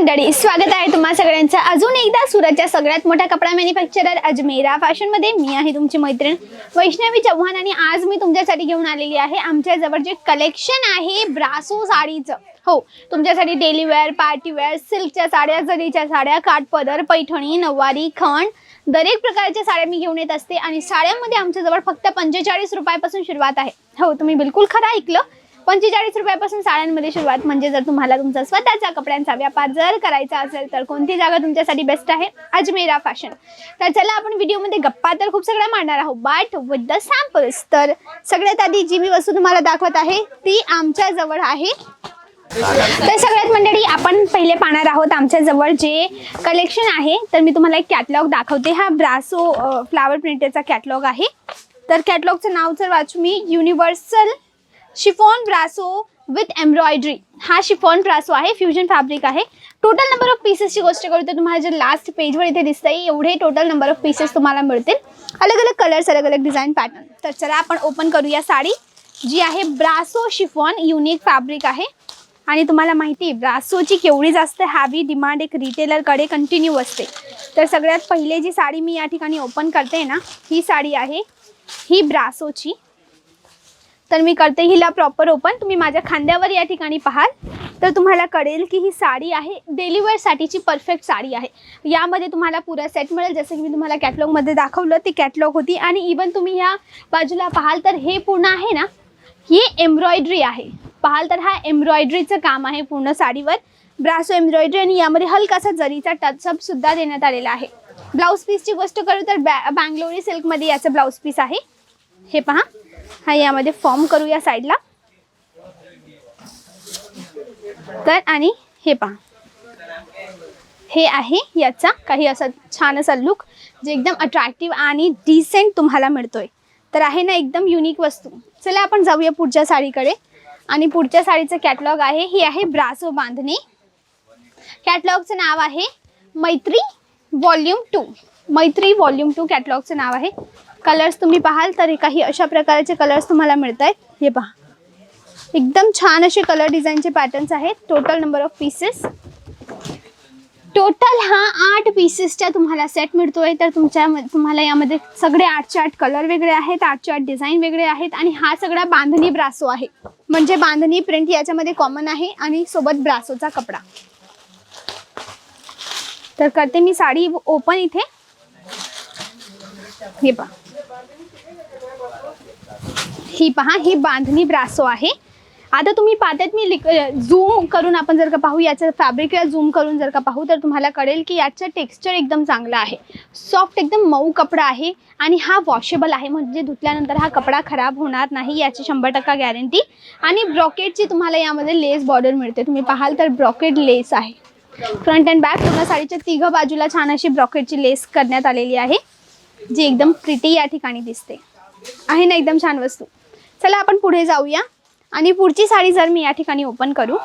मंडळी स्वागत आहे तुम्हा सगळ्यांचं. अजून एकदा सुरतच्या सगळ्यात मोठ्या कपडा मॅन्युफॅक्चरर अजमेरा फॅशनमध्ये मी आहे तुमची मैत्रीण वैष्णवी चव्हाण आणि आज मी तुमच्यासाठी घेऊन आलेली आहे आमच्या जवळ जे कलेक्शन आहे ब्रासो साडीचं. हो तुमच्यासाठी डेली वेअर पार्टी वेअर सिल्कच्या साड्या जरीच्या साड्या काठपदर पैठणी नऊवारी खण दरेक प्रकारच्या साड्या मी घेऊन येत असते आणि साड्यांमध्ये आमच्याजवळ फक्त पंचेचाळीस रुपयापासून सुरुवात आहे. हो तुम्ही बिलकुल खरं ऐकलं. पंचेचाळीस रुपयापासून साड्यांमध्ये सुरुवात. म्हणजे जर तुम्हाला तुमचा स्वतःच्या कपड्यांचा व्यापार जर करायचा असेल तर कोणती जागा तुमच्यासाठी बेस्ट आहे? अजमेरा फॅशन तर चला आपण व्हिडिओमध्ये गप्पा तर खूप सगळ्या मांडणार आहोत. बट विथ द सॅम्पल्स तर सगळ्यात आधी जी मी वस्तू तुम्हाला दाखवत आहे ती आमच्या जवळ आहे. तर सगळ्यात मंडळी आपण पहिले पाहणार आहोत आमच्या जवळ जे कलेक्शन आहे. तर मी तुम्हाला एक कॅटलॉग दाखवते. हा ब्रासो फ्लावर प्रिंटेडचा कॅटलॉग आहे. तर कॅटलॉगचं नाव जर वाचू मी. Universal chiffon brasso with embroidery हा शिफॉन ब्रासो आहे फ्युजन फॅब्रिक आहे. टोटल नंबर ऑफ पीसेसची गोष्ट करू तर तुम्हाला जे लास्ट पेजवर इथे दिसतंय एवढे टोटल नंबर ऑफ पीसेस तुम्हाला मिळतील. अलग अलग कलर्स अलग अलग डिझाईन पॅटर्न तर चला आपण ओपन करूया साडी जी आहे ब्रासो शिफॉन युनिक फॅब्रिक आहे. आणि तुम्हाला माहिती आहे ब्रासोची केवढी जास्त हॅवी डिमांड एक रिटेलरकडे कंटिन्यू असते. तर सगळ्यात पहिले जी साडी मी या ठिकाणी ओपन करते ना ही साडी आहे ही ब्रासोची. तर मी करते हिला प्रॉपर ओपन तुम्ही माझ्या खांद्यावर या ठिकाणी पाहाल. तर तुम्हाला कळेल की ही साडी आहे. डेली वेअरसाठीची परफेक्ट साडी आहे. यामध्ये तुम्हाला पुरा सेट मिळेल. जसं की मी तुम्हाला कॅटलॉगमध्ये दाखवलं ती कॅटलॉग होती. आणि इवन तुम्ही ह्या बाजूला पाहाल तर हे पूर्ण आहे ना ही एम्ब्रॉयडरी आहे. पाहाल तर हा एम्ब्रॉयडरीचं काम आहे पूर्ण साडीवर. ब्रासो एम्ब्रॉयडरी आणि यामध्ये हलकासा जरीचा टचअपसुद्धा देण्यात आलेला आहे. ब्लाऊज पीसची गोष्ट करू तर बॅ बँगलोरी सिल्कमध्ये याचं ब्लाऊज पीस आहे. हे पहा. हा यामध्ये फॉर्म करू या साईडला तर आणि हे पहा. हे आहे याचा काही असा छान असा लुक जे एकदम अट्रॅक्टिव्ह आणि डिसेंट तुम्हाला मिळतोय. तर आहे ना एकदम युनिक वस्तू. चला आपण जाऊया पुढच्या साडीकडे. आणि पुढच्या साडीचं कॅटलॉग आहे. ही आहे ब्रासो बांधणी. कॅटलॉगचं नाव आहे Maitri volume two Maitri volume two कॅटलॉगचं नाव आहे. कलर्स तुम्ही पाहाल तर काही अशा प्रकारचे कलर्स तुम्हाला मिळत आहेत हे पहा. एकदम छान असे कलर डिझाईनचे पॅटर्न्स आहेत. Total number of pieces total हा आठ पीसेसच्या तुम्हाला सेट मिळतोय. तर तुमच्या तुम्हाला यामध्ये सगळे आठचे आठ कलर वेगळे आहेत आठचे आठ डिझाईन वेगळे आहेत आणि हा सगळा बांधणी ब्रासो आहे. म्हणजे बांधणी प्रिंट याच्यामध्ये कॉमन आहे आणि सोबत ब्रासोचा कपडा. तर करते मी साडी ओपन इथे. हे पहा. ही पहा ही बांधणी ब्रासो आहे. आता तुम्ही पाहतात मी लिक झूम करून आपण जर का पाहू याचं फॅब्रिकला झूम करून जर का पाहू तर तुम्हाला कळेल की याचं टेक्स्चर एकदम चांगलं आहे. सॉफ्ट एकदम मऊ कपडा आहे आणि हा वॉशेबल आहे. म्हणजे धुतल्यानंतर हा कपडा खराब होणार नाही याची शंभर टक्का गॅरंटी आणि ब्रॉकेटची तुम्हाला यामध्ये लेस बॉर्डर मिळते. तुम्ही पाहाल तर ब्रॉकेट लेस आहे. फ्रंट अँड बॅक पूर्ण साडीच्या तिघं बाजूला छान अशी ब्रॉकेटची लेस करण्यात आलेली आहे. जी एकदम प्रिटी या ठिकाणी दिसते. आहे ना एकदम छान वस्तू. चला आपण पुढे जाऊया. आणि पुढची साडी जर मी या ठिकाणी ओपन करू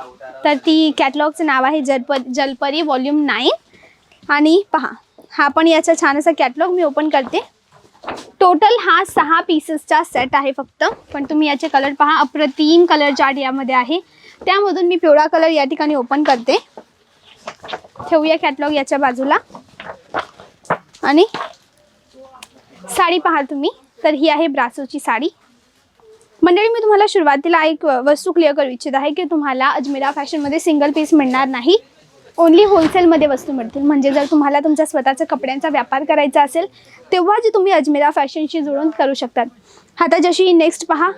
तर ती कॅटलॉगचं नाव आहे जलप जलपरी वॉल्यूम नाईन आणि पहा हा पण याचा छान असा कॅटलॉग मी ओपन करते. टोटल हा सहा पीसेसचा सेट आहे फक्त. पण तुम्ही याचे कलर पहा अप्रतिम कलर चार्ट यामध्ये आहे. त्यामधून मी पिवळा कलर या ठिकाणी ओपन करते. ठेवूया कॅटलॉग याच्या बाजूला. आणि साडी पाहाल तुम्ही. तर ही आहे ब्रासोची साडी. मंडळी मी तुम्हाला सुरुवातीला एक वस्तू क्लिअर करू इच्छित आहे की तुम्हाला अजमेरा फॅशनमध्ये सिंगल पीस मिळणार नाही. ओन्ली होलसेलमध्ये वस्तू मिळतील. म्हणजे जर तुम्हाला तुमच्या स्वतःचा कपड्यांचा व्यापार करायचा असेल तेव्हा जे तुम्ही अजमेरा फॅशनशी जुळून करू शकतात. आता जशी नेक्स्ट पहा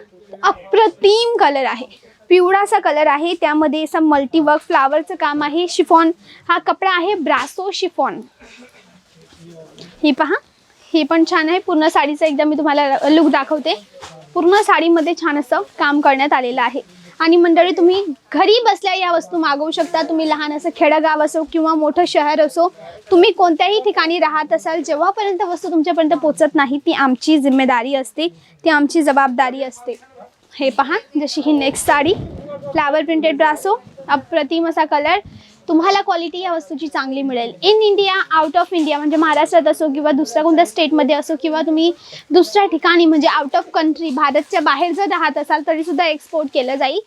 अप्रतिम कलर आहे. पिवळासा कलर आहे. त्यामध्ये असं मल्टीवर्क फ्लावरचं काम आहे. शिफॉन हा कपडा आहे ब्रासो शिफॉन ही पहा. ही पण छान आहे. पूर्ण साडीचं एकदा मी तुम्हाला लुक दाखवते. पूर्ण साडीमध्ये छान असं काम करण्यात आलेलं आहे. आणि मंडळी तुम्ही घरी बसल्या या वस्तू मागवू शकता. तुम्ही लहान असं खेडगाव असो किंवा मोठं शहर असो तुम्ही कोणत्याही ठिकाणी राहत असाल जेव्हापर्यंत वस्तू तुमच्यापर्यंत पोचत नाही ती आमची जिम्मेदारी असते. ती आमची जबाबदारी असते. हे पहा जशी ही next sari flower printed brasso अप्रतिम असा कलर तुम्हाला क्वालिटी या वस्तूची चांगली मिळेल. In India out of India म्हणजे महाराष्ट्रात असो किंवा दुसऱ्या कोणत्या स्टेटमध्ये असो किंवा तुम्ही दुसऱ्या ठिकाणी म्हणजे आउट ऑफ कंट्री भारतच्या बाहेर जर राहत असाल तरीसुद्धा एक्सपोर्ट केलं जाईल.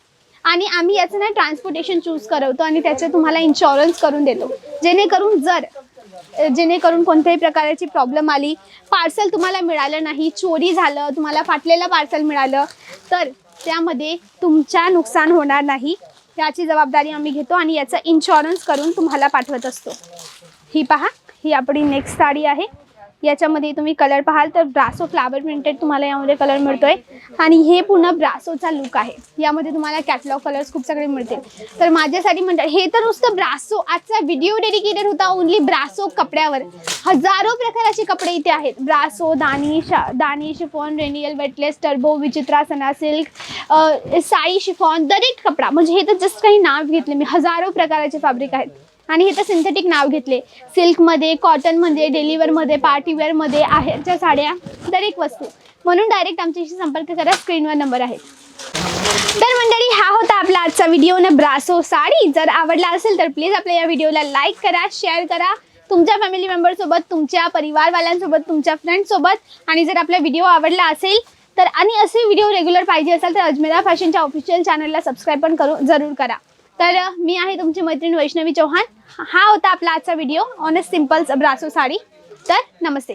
आणि आम्ही याचं ना ट्रान्सपोर्टेशन चूज करवतो आणि त्याचं तुम्हाला इन्शुरन्स करून देतो. जेणेकरून जर जेणेकरून कोणत्याही प्रकारची प्रॉब्लेम आली पार्सल तुम्हाला मिळालं नाही चोरी झालं तुम्हाला फाटलेलं पार्सल मिळालं तर त्यामध्ये तुमच्या नुकसान होणार नाही. याची जबाबदारी आम्ही घेतो आणि याचा इन्शुरन्स करून तुम्हाला पाठवत असतो. ही पहा ही आपली नेक्स्ट साडी आहे. याच्यामध्ये तुम्ही कलर पाहाल तर ब्रासो फ्लावर प्रिंटेड तुम्हाला यामध्ये कलर मिळतोय. आणि हे पूर्ण ब्रासोचा लुक आहे. यामध्ये तुम्हाला कॅटलॉग कलर्स खूप सगळे मिळतील. तर माझ्यासाठी म्हणतात हे तर नुसतं ब्रासो आजचा व्हिडिओ डेडिकेटेड होता ओनली ब्रासो कपड्यावर. हजारो प्रकाराचे कपडे इथे आहेत. ब्रासो दानी शा दानी शिफॉन रेनियल वेटलेस टर्बो विचित्रा सना सिल्क साई शिफॉन दरेक कपडा. म्हणजे हे तर जस्ट काही नाव घेतले मी. हजारो प्रकाराचे फॅब्रिक आहेत. आणि हे तर सिंथेटिक नाव घेतले. सिल्कमध्ये कॉटनमध्ये डेलिवरमध्ये पार्टीवेअरमध्ये आहेरच्या साड्या दरेक वस्तू. म्हणून डायरेक्ट आमच्याशी संपर्क करा स्क्रीनवर नंबर आहे तर मंडळी हा होता आपला आजचा व्हिडिओ न ब्रासो साडी. जर आवडला असेल तर प्लीज आपल्या या व्हिडिओला लाईक करा शेअर करा. तुमच्या फॅमिली मेंबरसोबत तुमच्या परिवारवाल्यांसोबत तुमच्या फ्रेंडसोबत आणि जर आपला व्हिडिओ आवडला असेल तर आणि असे व्हिडिओ रेग्युलर पाहिजे असेल तर अजमेरा फॅशनच्या ऑफिशियल चॅनलला सबस्क्राईब पण करू जरूर करा. तर मी आहे तुमची मैत्रीण वैष्णवी चौहान. हा होता आपला आजचा video on a simples brasso sari. तर नमस्ते.